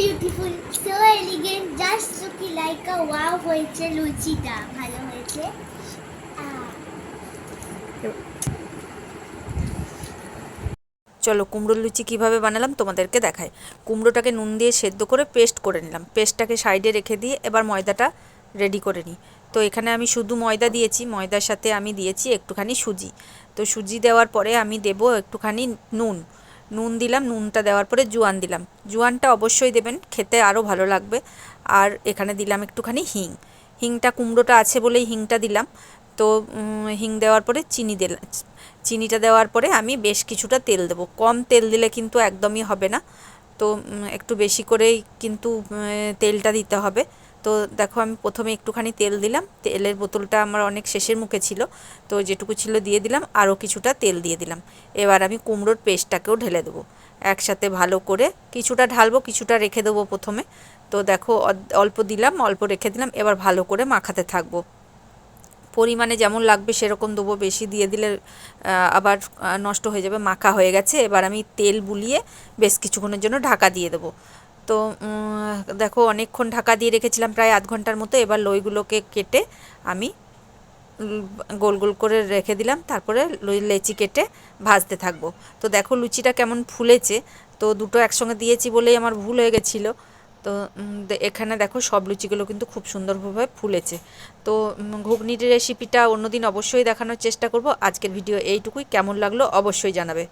Beautiful so elegant just looking like a wow হয়েছে, লুচিটা। ভালো হয়েছে। চলো কুমড়োর লুচি কীভাবে বানালাম তোমাদেরকে দেখাই। কুমড়োটাকে নুন দিয়ে সেদ্ধ করে পেস্ট করে নিলাম। পেস্টটাকে সাইডে রেখে দিয়ে এবার ময়দাটা রেডি করে নিই। তো এখানে আমি শুধু ময়দা দিয়েছি। ময়দার সাথে আমি দিয়েছি একটুখানি সুজি। তো সুজি দেওয়ার পরে আমি দেব একটুখানি নুন। নুন দিলাম, নুনটা দেওয়ার পরে জোয়ান দিলাম। জোয়ানটা অবশ্যই দেবেন, খেতে আরও ভালো লাগবে। আর এখানে দিলাম একটুখানি হিং। হিংটা কুমড়োটা আছে বলেই হিংটা দিলাম। তো হিং দেওয়ার পরে চিনি দিলাম। চিনিটা দেওয়ার পরে আমি বেশ কিছুটা তেল দেবো। কম তেল দিলে কিন্তু একদমই হবে না। তো একটু বেশি করেই কিন্তু তেলটা দিতে হবে। তো দেখো আমি প্রথমে একটুখানি তেল দিলাম। তেলের বোতলটা আমার অনেক শেষের মুখে ছিল। তো যেটুকু ছিল দিয়ে দিলাম, আরও কিছুটা তেল দিয়ে দিলাম। এবার আমি কুমড়োর পেস্টটাকেও ঢেলে দেবো। একসাথে ভালো করে কিছুটা ঢালবো, কিছুটা রেখে দেবো প্রথমে। তো দেখো অল্প দিলাম, অল্প রেখে দিলাম, এবার ভালো করে মাখাতে থাকব। পরিমাণে যেমন লাগবে সেরকম দেবো, বেশি দিয়ে দিলে আবার নষ্ট হয়ে যাবে, মাখা হয়ে গেছে। এবার আমি তেল বুলিয়ে বেশ কিছুক্ষণের জন্য ঢাকা দিয়ে দেবো। তো দেখো অনেকক্ষণ ঢাকা দিয়ে রেখেছিলাম প্রায় আধ ঘণ্টার মতো। এবার লইগুলোকে কেটে আমি গোল গোল করে রেখে দিলাম। তারপরে লই লেচি কেটে ভাজতে থাকব। তো দেখো লুচিটা কেমন ফুলেছে। তো দুটো একসঙ্গে দিয়েছি বলেই আমার ভুল হয়ে গেছিল। তো এখানে দেখো সব লুচিগুলো কিন্তু খুব সুন্দরভাবে ফুলেছে। তো ঘুগনির রেসিপিটা অন্যদিন অবশ্যই দেখানোর চেষ্টা করব। আজকের ভিডিও এইটুকুই। কেমন লাগল অবশ্যই জানাবে।